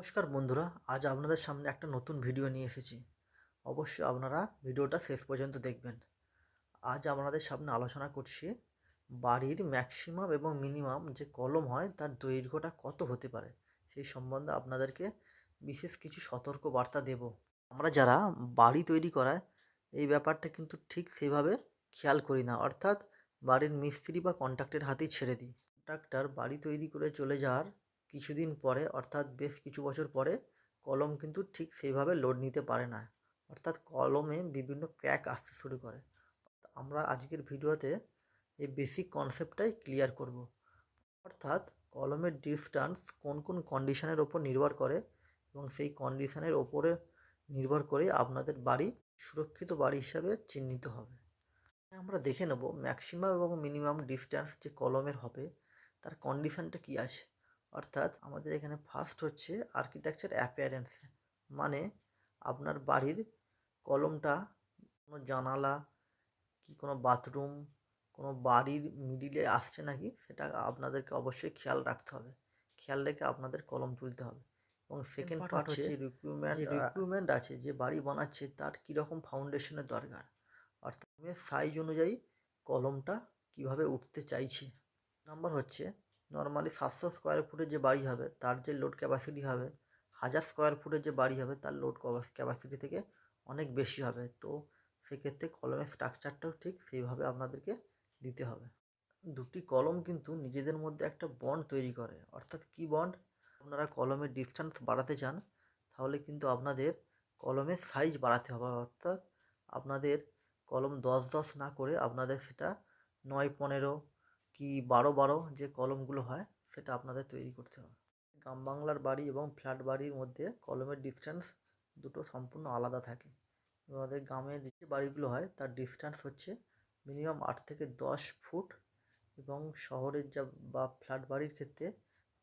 নমস্কার বন্ধুরা, আজ আপনাদের সামনে একটা নতুন ভিডিও নিয়ে এসেছি। অবশ্যই আপনারা ভিডিওটা শেষ পর্যন্ত দেখবেন। আজ আপনাদের সামনে আলোচনা করছি বাড়ির ম্যাক্সিমাম এবং মিনিমাম যে কলম হয়, তার দৈর্ঘ্যটা কত হতে পারে, সেই সম্বন্ধে আপনাদেরকে বিশেষ কিছু সতর্ক বার্তা দেব। আমরা যারা বাড়ি তৈরি করায়, এই ব্যাপারটা কিন্তু ঠিক সেভাবে খেয়াল করি না। অর্থাৎ বাড়ির মিস্ত্রি বা কন্ট্রাক্টের হাতেই ছেড়ে দিই। কন্ট্রাক্টর বাড়ি তৈরি করে চলে যাওয়ার কিছুদিন পরে, অর্থাৎ বেশ কিছু বছর পরে, কলম কিন্তু ঠিক সেইভাবে লোড নিতে পারে না। অর্থাৎ কলমে বিভিন্ন ক্র্যাক আসতে শুরু করে। আমরা আজকের ভিডিওতে এই বেসিক কনসেপ্টটাই ক্লিয়ার করব। অর্থাৎ কলমের ডিস্ট্যান্স কোন কোন কন্ডিশনের ওপর নির্ভর করে এবং সেই কন্ডিশনের ওপরে নির্ভর করে আপনাদের বাড়ি, সুরক্ষিত বাড়ি হিসাবে চিহ্নিত হবে। আমরা দেখে নেব ম্যাক্সিমাম এবং মিনিমাম ডিস্ট্যান্স যে কলমের হবে, তার কন্ডিশানটা কী আছে। অর্থাৎ আমাদের এখানে ফার্স্ট হচ্ছে আর্কিটেকচার অ্যাপিয়ারেন্স মানে আপনার বাড়ির কলমটা কোনো জানালা কি কোনো বাথরুম কোনো বাড়ির মিডিলে আসছে নাকি সেটা আপনাদেরকে অবশ্যই খেয়াল রাখতে হবে। খেয়াল রেখে আপনাদের কলম তুলতে হবে। এবং সেকেন্ড পার্ট হচ্ছে রিক্রুটমেন্ট রিক্রুটমেন্ট আছে যে বাড়ি বানাচ্ছে তার কীরকম ফাউন্ডেশনের দরকার। অর্থাৎ সাইজ অনুযায়ী কলমটা কীভাবে উঠতে চাইছে। নাম্বার হচ্ছে নর্মালি সাতশো স্কোয়ার ফুটের যে বাড়ি হবে, তার যে লোড ক্যাপাসিটি হবে, হাজার স্কোয়ার ফুটের যে বাড়ি হবে, তার লোড ক্যাপাসিটি থেকে অনেক বেশি হবে। তো সেক্ষেত্রে কলমের স্ট্রাকচারটাও ঠিক সেইভাবে আপনাদেরকে দিতে হবে। দুটি কলম কিন্তু নিজেদের মধ্যে একটা বন্ড তৈরি করে। অর্থাৎ কী বন্ড আপনারা কলমের ডিস্ট্যান্স বাড়াতে চান, তাহলে কিন্তু আপনাদের কলমের সাইজ বাড়াতে হবে। অর্থাৎ আপনাদের কলম দশ দশ না করে আপনাদের সেটা নয় পনেরো কি বারো বারো যে কলমগুলো হয়, সেটা আপনাদের তৈরি করতে হবে। গ্রাম বাংলার বাড়ি এবং ফ্ল্যাট বাড়ির মধ্যে কলমের ডিস্ট্যান্স দুটো সম্পূর্ণ আলাদা থাকে। আমাদের গ্রামের যে বাড়িগুলো হয়, তার ডিস্ট্যান্স হচ্ছে মিনিমাম আট থেকে দশ ফুট এবং শহরের যা বা ফ্ল্যাট বাড়ির ক্ষেত্রে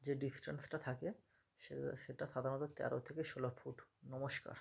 যে ডিস্ট্যান্সটা থাকে সেটা সাধারণত তেরো থেকে ষোলো ফুট। নমস্কার।